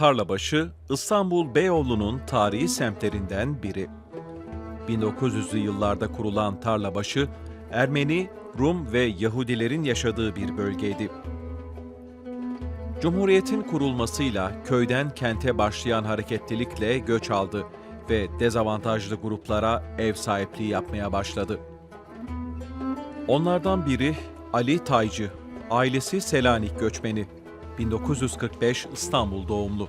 Tarlabaşı, İstanbul Beyoğlu'nun tarihi semtlerinden biri. 1900'lü yıllarda kurulan Tarlabaşı, Ermeni, Rum ve Yahudilerin yaşadığı bir bölgeydi. Cumhuriyetin kurulmasıyla köyden kente başlayan hareketlilikle göç aldı ve dezavantajlı gruplara ev sahipliği yapmaya başladı. Onlardan biri Ali Taycı, ailesi Selanik göçmeni. 1945 İstanbul doğumlu.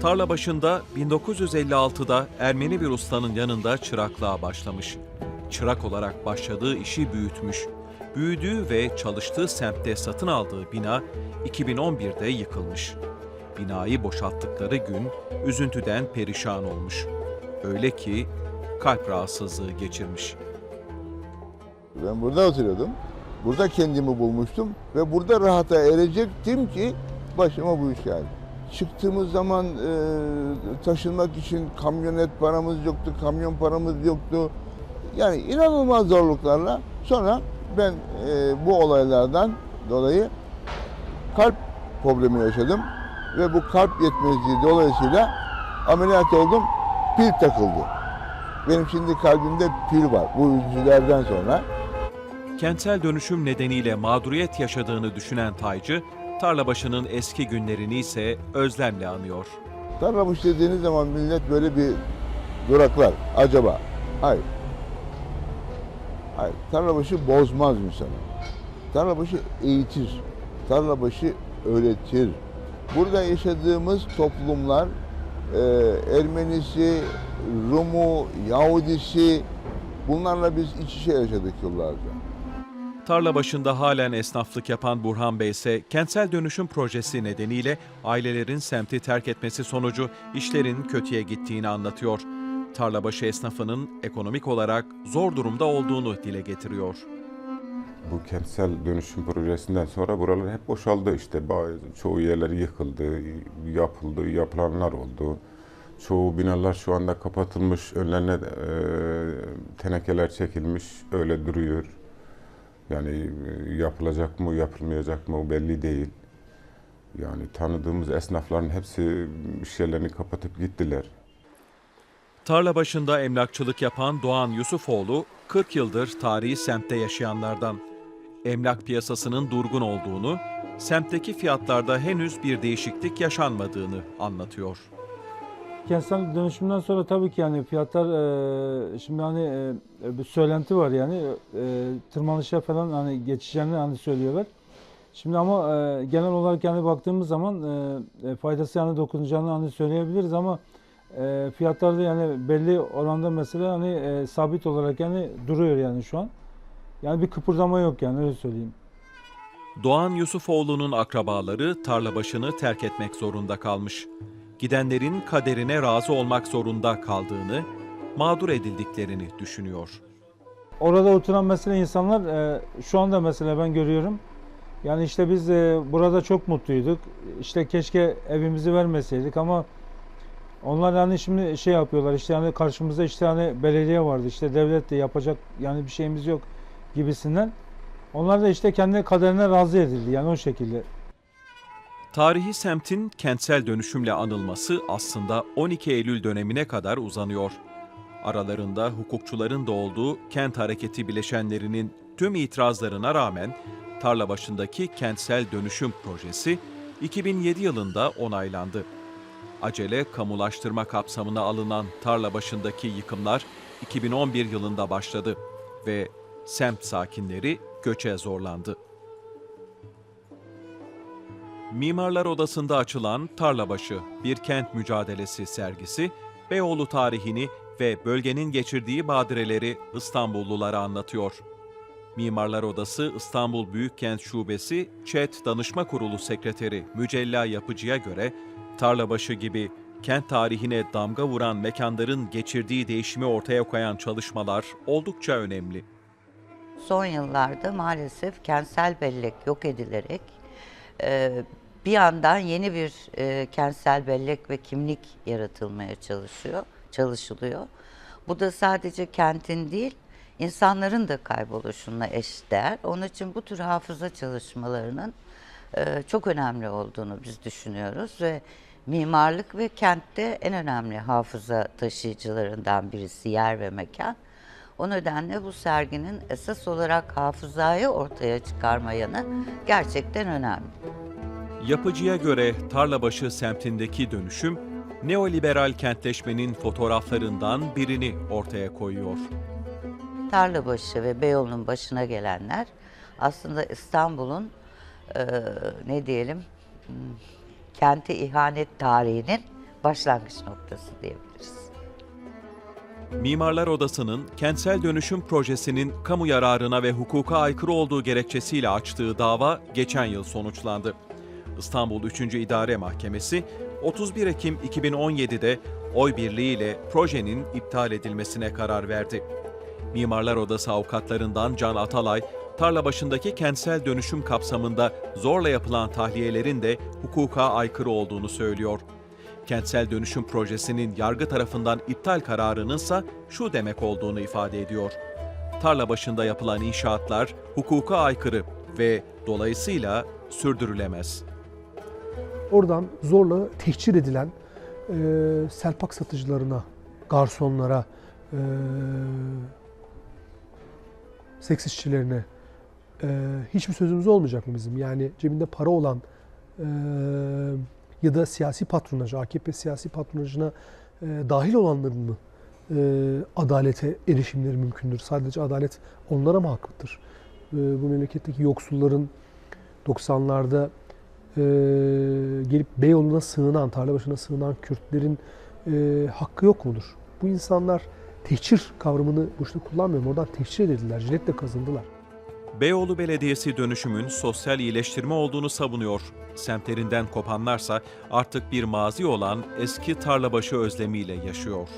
Tarla başında 1956'da Ermeni bir ustanın yanında çıraklığa başlamış. Çırak olarak başladığı işi büyütmüş. Büyüdüğü ve çalıştığı semtte satın aldığı bina 2011'de yıkılmış. Binayı boşalttıkları gün üzüntüden perişan olmuş. Öyle ki kalp rahatsızlığı geçirmiş. Ben burada oturuyordum. Burada kendimi bulmuştum ve burada rahata erecektim ki başıma bu iş geldi. Çıktığımız zaman e, taşınmak için kamyonet paramız yoktu, kamyon paramız yoktu. Yani inanılmaz zorluklarla sonra ben e, bu olaylardan dolayı kalp problemi yaşadım ve bu kalp yetmezliği dolayısıyla ameliyat oldum, pil takıldı. Benim şimdi kalbimde pil var bu üzüntülerden sonra. Kentsel dönüşüm nedeniyle mağduriyet yaşadığını düşünen Taycı, Tarlabaşı'nın eski günlerini ise özlemle anıyor. Tarlabaşı dediğiniz zaman millet böyle bir duraklar. Acaba? Hayır. Hayır. Tarlabaşı bozmaz insanı. Tarlabaşı eğitir. Tarlabaşı öğretir. Burada yaşadığımız toplumlar e, Ermenisi, Rumu, Yahudisi bunlarla biz iç içe yaşadık yıllarca. Tarla başında halen esnaflık yapan Burhan Bey ise kentsel dönüşüm projesi nedeniyle ailelerin semti terk etmesi sonucu işlerin kötüye gittiğini anlatıyor. Tarlabaşı esnafının ekonomik olarak zor durumda olduğunu dile getiriyor. Bu kentsel dönüşüm projesinden sonra buralar hep boşaldı işte. Çoğu yerler yıkıldı, yapıldı, yapılanlar oldu. Çoğu binalar şu anda kapatılmış, önlerine tenekeler çekilmiş, öyle duruyor. Yani e, yapılacak mı, yapılmayacak mı belli değil. Yani tanıdığımız esnafların hepsi iş yerlerini kapatıp gittiler. Tarla başında emlakçılık yapan Doğan Yusufoğlu 40 yıldır tarihi semtte yaşayanlardan. Emlak piyasasının durgun olduğunu, semtteki fiyatlarda henüz bir değişiklik yaşanmadığını anlatıyor. Kentsel dönüşümden sonra tabii ki yani fiyatlar e, şimdi hani e, bir söylenti var yani e, tırmanışa falan hani geçeceğini hani söylüyorlar. Şimdi ama e, genel olarak yani baktığımız zaman e, e, faydası yani dokunacağını hani söyleyebiliriz ama e, fiyatlarda yani belli oranda mesela hani e, sabit olarak yani duruyor yani şu an. Yani bir kıpırdama yok yani öyle söyleyeyim. Doğan Yusufoğlu'nun akrabaları tarlabaşını terk etmek zorunda kalmış. Gidenlerin kaderine razı olmak zorunda kaldığını, mağdur edildiklerini düşünüyor. Orada oturan mesela insanlar e, şu anda mesela ben görüyorum. Yani işte biz e, burada çok mutluyduk. İşte keşke evimizi vermeseydik ama onlar hani şimdi şey yapıyorlar işte hani karşımızda işte hani belediye vardı işte devlet de yapacak yani bir şeyimiz yok gibisinden. Onlar da işte kendi kaderine razı edildi yani o şekilde. Tarihi semtin kentsel dönüşümle anılması aslında 12 Eylül dönemine kadar uzanıyor. Aralarında hukukçuların da olduğu kent hareketi bileşenlerinin tüm itirazlarına rağmen Tarlabaşı'ndaki kentsel dönüşüm projesi 2007 yılında onaylandı. Acele kamulaştırma kapsamına alınan Tarlabaşı'ndaki yıkımlar 2011 yılında başladı ve semt sakinleri göçe zorlandı. Mimarlar Odası'nda açılan Tarlabaşı Bir Kent Mücadelesi sergisi, Beyoğlu tarihini ve bölgenin geçirdiği badireleri İstanbullulara anlatıyor. Mimarlar Odası İstanbul Büyükkent Şubesi ÇED Danışma Kurulu Sekreteri Mücella Yapıcı'ya göre Tarlabaşı gibi kent tarihine damga vuran mekanların geçirdiği değişimi ortaya koyan çalışmalar oldukça önemli. Son yıllarda maalesef kentsel bellek yok edilerek bir yandan yeni bir e, kentsel bellek ve kimlik yaratılmaya çalışıyor, çalışılıyor. Bu da sadece kentin değil, insanların da kayboluşuna eşdeğer. Onun için bu tür hafıza çalışmalarının e, çok önemli olduğunu biz düşünüyoruz ve mimarlık ve kentte en önemli hafıza taşıyıcılarından birisi yer ve mekan. O nedenle bu serginin esas olarak hafızayı ortaya çıkarma yanı gerçekten önemli. Yapıcıya göre Tarlabaşı semtindeki dönüşüm, neoliberal kentleşmenin fotoğraflarından birini ortaya koyuyor. Tarlabaşı ve Beyoğlu'nun başına gelenler aslında İstanbul'un eee, ne diyelim hmm, kente ihanet tarihinin başlangıç noktası diyebiliriz. Mimarlar Odası'nın kentsel dönüşüm projesinin kamu yararına ve hukuka aykırı olduğu gerekçesiyle açtığı dava geçen yıl sonuçlandı. İstanbul 3. İdare Mahkemesi 31 Ekim 2017'de oy birliğiyle projenin iptal edilmesine karar verdi. Mimarlar Odası avukatlarından Can Atalay, tarla başındaki kentsel dönüşüm kapsamında zorla yapılan tahliyelerin de hukuka aykırı olduğunu söylüyor. Kentsel dönüşüm projesinin yargı tarafından iptal kararının ise şu demek olduğunu ifade ediyor. Tarla başında yapılan inşaatlar hukuka aykırı ve dolayısıyla sürdürülemez. Oradan zorla tehcir edilen e, selpak satıcılarına, garsonlara, e, seks işçilerine e, hiçbir sözümüz olmayacak mı bizim? Yani cebinde para olan e, ya da siyasi patronaj, AKP siyasi patronajına e, dahil olanların mı e, adalete erişimleri mümkündür? Sadece adalet onlara mı hakkıdır? E, bu memleketteki yoksulların 90'larda e, gelip Beyoğlu'na sığınan, Tarlabaşı'na sığınan Kürtlerin e, hakkı yok mudur? Bu insanlar tehcir kavramını boşuna kullanmıyorum. Oradan tehcir edildiler, jiletle kazındılar. Beyoğlu Belediyesi dönüşümün sosyal iyileştirme olduğunu savunuyor. Semtlerinden kopanlarsa artık bir mazi olan eski tarlabaşı özlemiyle yaşıyor.